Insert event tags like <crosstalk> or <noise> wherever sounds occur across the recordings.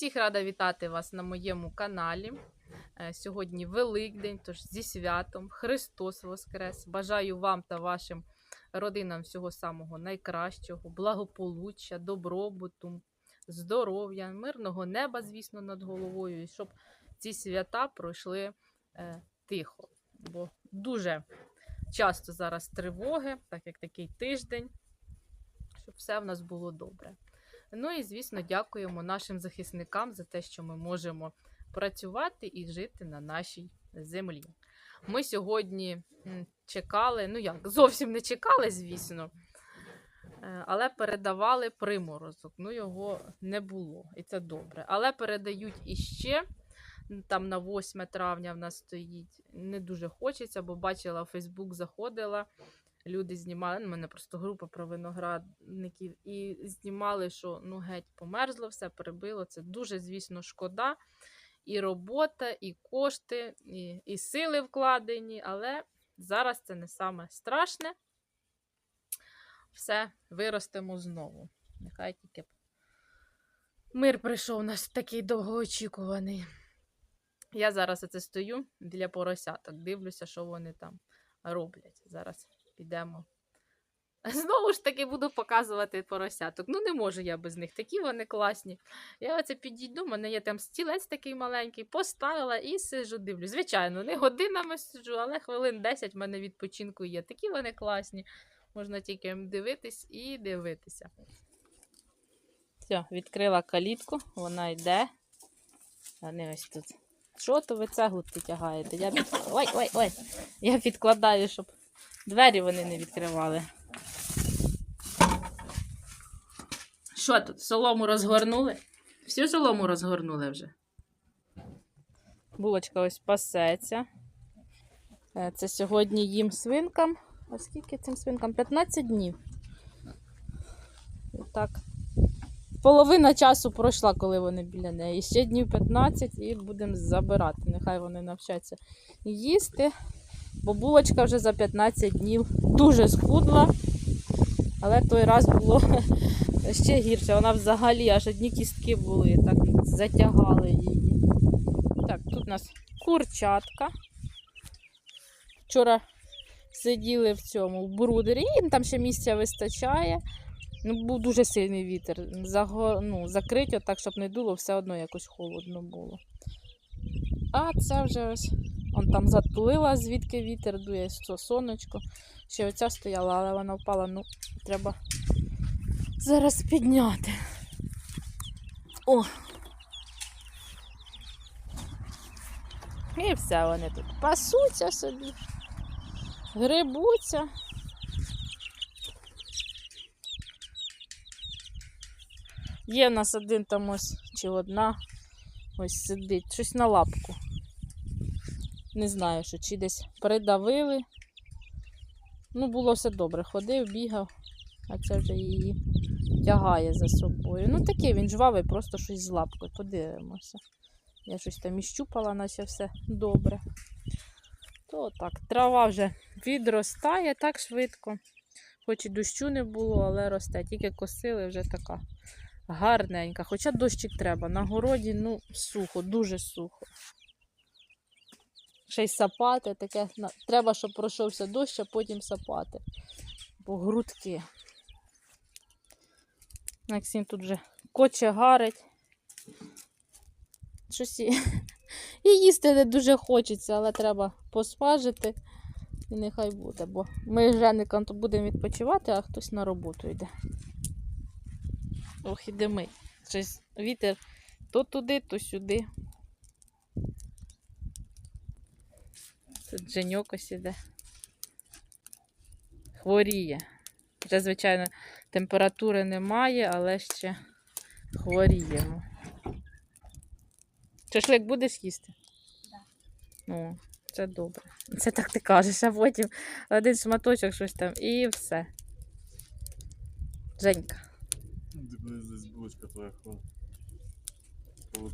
Всіх рада вітати вас на моєму каналі. Е, Сьогодні Великдень, тож зі святом Христос Воскрес. Бажаю вам та вашим родинам всього самого найкращого, благополуччя, добробуту, здоров'я, мирного неба, звісно, над головою, і щоб ці свята пройшли е, тихо. Бо дуже часто зараз тривоги, так як такий тиждень, щоб все в нас було добре. Ну і, звісно, дякуємо нашим захисникам за те, що ми можемо працювати і жити на нашій землі. Ми сьогодні чекали, ну як, зовсім не чекали, звісно, е, але передавали приморозок. Ну, його не було, і це добре. Але передають іще. Там на 8 травня в нас стоїть. Не дуже хочеться, бо бачила, в Фейсбук заходила. Люди знімали, в мене просто група про виноградників, і знімали, що ну геть померзло, все перебило. Це дуже, звісно, шкода. І робота, і кошти, і, і сили вкладені, але зараз це не саме страшне. Все, виростемо знову. Нехай тільки мир прийшов у нас такий довгоочікуваний. Я зараз оце стою біля поросяток, дивлюся, що вони там роблять. Зараз підемо. <laughs> Знову ж таки буду показувати поросяток. Ну, не можу я без них. Такі вони класні. Я оце підійду, в мене є там стілець такий маленький, поставила і сижу, дивлю. Звичайно, не годинами сиджу, але хвилин 10 в мене відпочинку є. Такі вони класні. Можна тільки дивитись і дивитися. Все, відкрила калітку, вона йде. Вони ось тут. Що то ви цеглу тягаєте? Я під... Ой, ой, ой. Я підкладаю, щоб двері вони не відкривали. Що тут? Солому розгорнули? Всю солому розгорнули вже. Булочка ось пасеться. Е, Це сьогодні їм свинкам. А скільки цим свинкам? 15 днів. І так. Половина часу пройшла, коли вони біля неї. Ще днів 15 і будемо забирати. Нехай вони навчаться їсти. Бо булочка вже за 15 днів дуже схудла. Але той раз було <laughs> ще гірше. Вона взагалі аж одні кістки були, так затягали її. Так, тут у нас курчатка. Вчора сиділи в цьому в брудері, їм там ще місця вистачає. Ну, був дуже сильний вітер. Заго... Ну, закрить отак, щоб не дуло, все одно якось холодно було. А це вже ось он там затулила, звідки вітер дує, що сонечко. Ще оця стояла, але вона впала. Ну, треба зараз підняти. О! І все вони тут пасуться собі, грибуться. Є в нас один там ось чи одна ось сидить, щось на лапку. Не знаю, що чи десь придавили. Ну, було все добре. Ходив, бігав, а це вже її тягає за собою. Ну, такий він жвавий, просто щось з лапкою. Подивимося. Я щось там іщупала, наче все добре. То так, трава вже відростає так швидко. Хоч і дощу не було, але росте. Тільки косили вже така гарненька. Хоча дощик треба. На городі ну, сухо, дуже сухо. Ще й сапати, таке. Треба, щоб пройшовся дощ, а потім сапати. Бо грудки. Максим тут вже коче гарить. Щось і, <laughs> і їсти не дуже хочеться, але треба посмажити. І нехай буде, бо ми з Жеником то будемо відпочивати, а хтось на роботу йде. Ох, іде ми. Щось вітер то туди, то сюди. Тут Женьок ось іде. Хворіє. Вже, звичайно, температури немає, але ще хворіємо. Шашлик будеш їсти? Так. Ну, це добре. Це так ти кажеш, а потім один шматочок щось там і все. Женька. Дивись, здесь булочка твоя ходить. Коло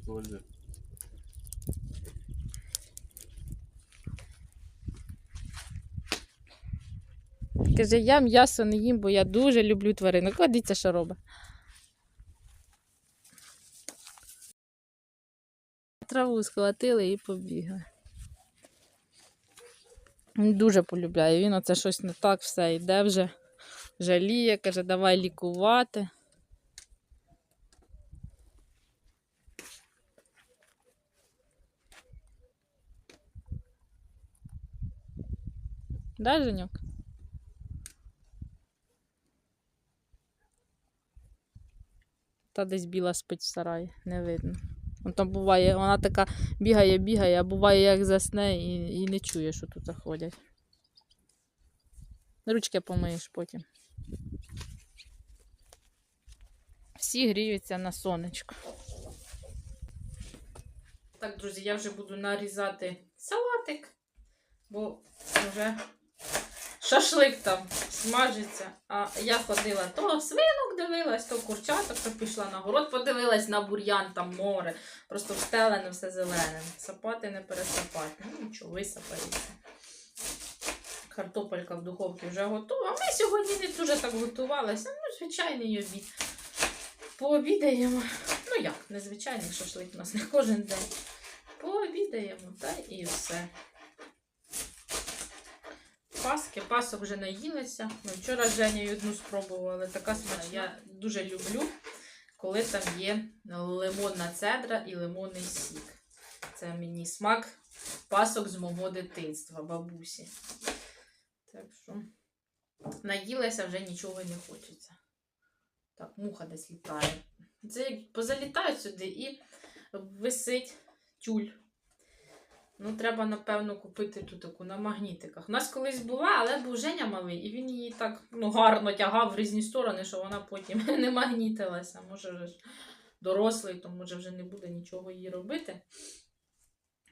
Каже, я м'ясо не їм, бо я дуже люблю тваринок. О, дивіться, що робить. Траву схватили і побігли. Він дуже полюбляє. Він оце щось не так все йде вже. Жаліє, каже, давай лікувати. Да, Женюк? Та десь біла спить в сараї, не видно. Вон там буває, вона така бігає, бігає, а буває, як засне і, і не чує, що тут ходять. Ручки помиєш потім. Всі гріються на сонечко. Так, друзі, я вже буду нарізати салатик, бо вже шашлик там смажиться. А я ходила то свинок дивилась, то курчаток, то пішла на город, подивилась на бур'ян, там море. Просто встелене все зелене. Сапати не пересапати. Ну нічого, висапається. Картопелька в духовці вже готова. Ми сьогодні не дуже так готувалися. Ну, звичайний обід. Пообідаємо. Ну як, незвичайний шашлик у нас не кожен день. Пообідаємо, та і все. Паски, пасок вже наїлися. Ми вчора з Женєю одну спробували. Така смачна. Я дуже люблю, коли там є лимонна цедра і лимонний сік. Це мені смак пасок з мого дитинства, бабусі. Так що наїлася, вже нічого не хочеться. Так, муха десь літає. Це як позалітають сюди і висить тюль. Ну, треба, напевно, купити ту таку на магнітиках. У нас колись була, але був Женя малий, і він її так ну, гарно тягав в різні сторони, що вона потім <laughs> не магнітилася. Може, вже дорослий, то може вже не буде нічого її робити.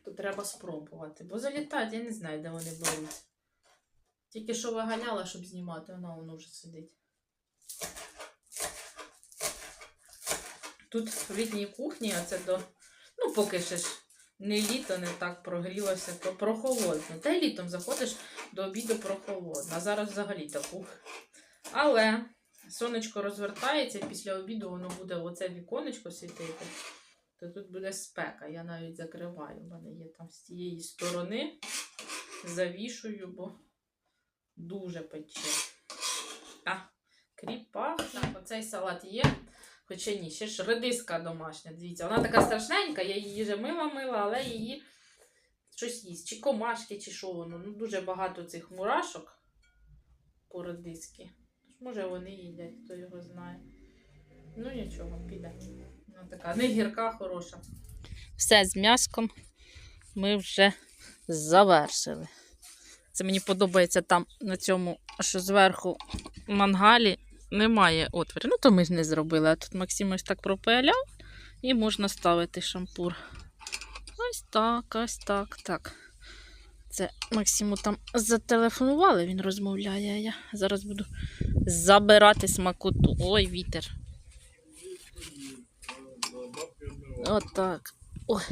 То треба спробувати. Бо залітають, я не знаю, де вони беруть. Тільки що виганяла, щоб знімати, вона воно вже сидить. Тут в літній кухні, а це до. Ну, поки ще ж не літо не так прогрілося, прохолодно. Та й літом заходиш до обіду прохолодно. А зараз взагалі таку. Але сонечко розвертається, після обіду воно буде оце віконечко світити. То тут буде спека. Я навіть закриваю. У мене є там з тієї сторони. Завішую, бо дуже пече. А, кріп пахне. Оцей салат є. Хоча ні, ще ж редиска домашня. Дивіться, вона така страшненька, я її вже мила мила, але її щось їсть. Чи комашки, чи що воно. Ну, дуже багато цих мурашок по редиски. Може вони їдять, хто його знає. Ну нічого, піде. Вона така не гірка, хороша. Все з м'яском ми вже завершили. Це мені подобається там на цьому, що зверху мангалі немає отворів. Ну, то ми ж не зробили. А тут Максим ось так пропиляв і можна ставити шампур. Ось так, ось так, так. Це Максиму там зателефонували, він розмовляє. Я зараз буду забирати смакоту. Ой, вітер. Отак. Ой.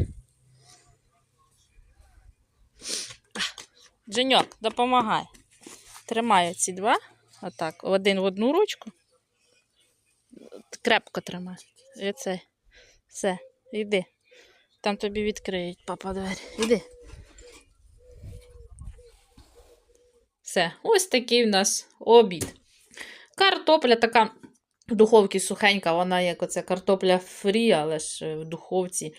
Женьок, допомагай. Тримай ці два. Отак. Один в одну ручку. Крепко тримай. І це. Все, йди. Там тобі відкриють папа двері. Йди. Все, ось такий в нас обід. Картопля така в духовці сухенька, вона як оце картопля фрі, але ж е, в духовці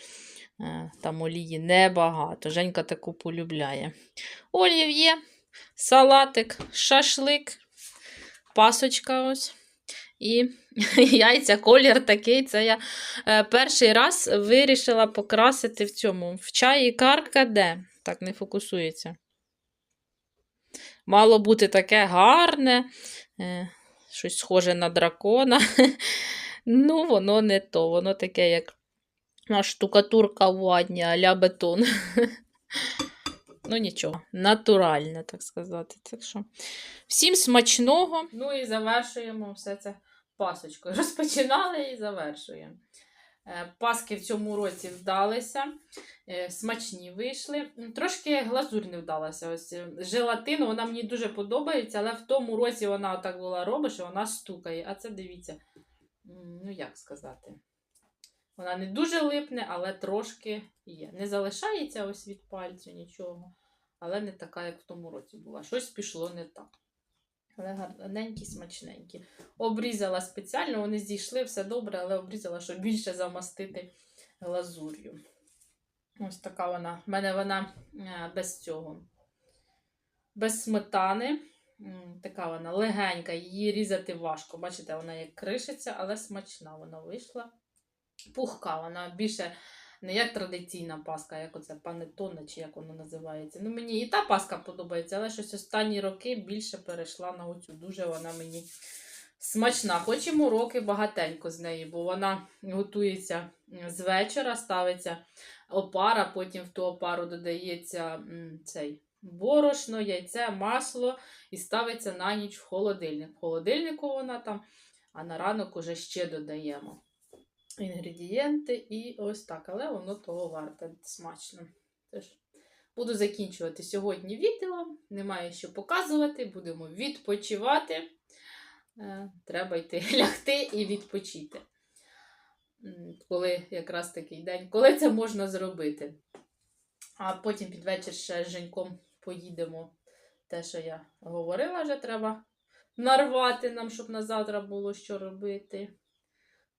е, там олії небагато. Женька таку полюбляє. Олів'є, салатик, шашлик, пасочка ось. І <laughs> яйця, колір такий. Це я е, перший раз вирішила покрасити в цьому. В чаї каркаде. Так, не фокусується. Мало бути таке гарне, е, щось схоже на дракона. <laughs> Ну, воно не то, воно таке, як штукатурка в ванні, а-ля бетон. <laughs> Ну, нічого, натуральне, так сказати. Так що, всім смачного. Ну і завершуємо все це пасочкою. <laughs> Розпочинали і завершуємо. Е, Паски в цьому році вдалися, е, смачні вийшли. Трошки глазурь не вдалася. Ось е, желатин, вона мені дуже подобається, але в тому році вона так була робиш, і вона стукає. А це дивіться, ну як сказати, Вона не дуже липне, але трошки є. Не залишається ось від пальцю нічого, але не така, як в тому році була. Щось пішло не так. Але гарненькі, смачненькі. Обрізала спеціально, вони зійшли, все добре, але обрізала, щоб більше замастити глазур'ю. Ось така вона. В мене вона е, без цього. Без сметани. Така вона легенька, її різати важко. Бачите, вона як кришиться, але смачна вона вийшла. Пухка, вона більше не як традиційна паска, як оце панетонна, чи як воно називається. Ну, мені і та паска подобається, але щось останні роки більше перейшла на оцю. Дуже вона мені смачна. Хоч і багатенько з неї, бо вона готується з вечора, ставиться опара, потім в ту опару додається цей борошно, яйце, масло і ставиться на ніч в холодильник. В холодильнику вона там, а на ранок уже ще додаємо інгредієнти і ось так. Але воно того варте смачно. Тож, буду закінчувати сьогодні відео. Немає що показувати, будемо відпочивати. Е, Треба йти <laughs> лягти і відпочити. Коли якраз такий день, коли це можна зробити. А потім під вечір ще з Женьком поїдемо. Те, що я говорила, вже треба нарвати нам, щоб на завтра було що робити.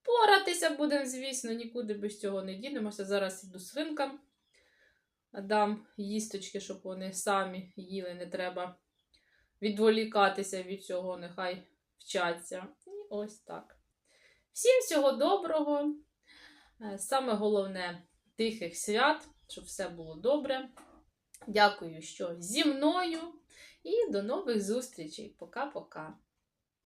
Поратися будемо, звісно, нікуди без цього не дінемося. Зараз іду свинкам. Дам їсточки, щоб вони самі їли, не треба відволікатися від цього, нехай вчаться. І ось так. Всім всього доброго. Е, Саме головне тихих свят, щоб все було добре. Дякую, що зі мною. І до нових зустрічей. Пока-пока.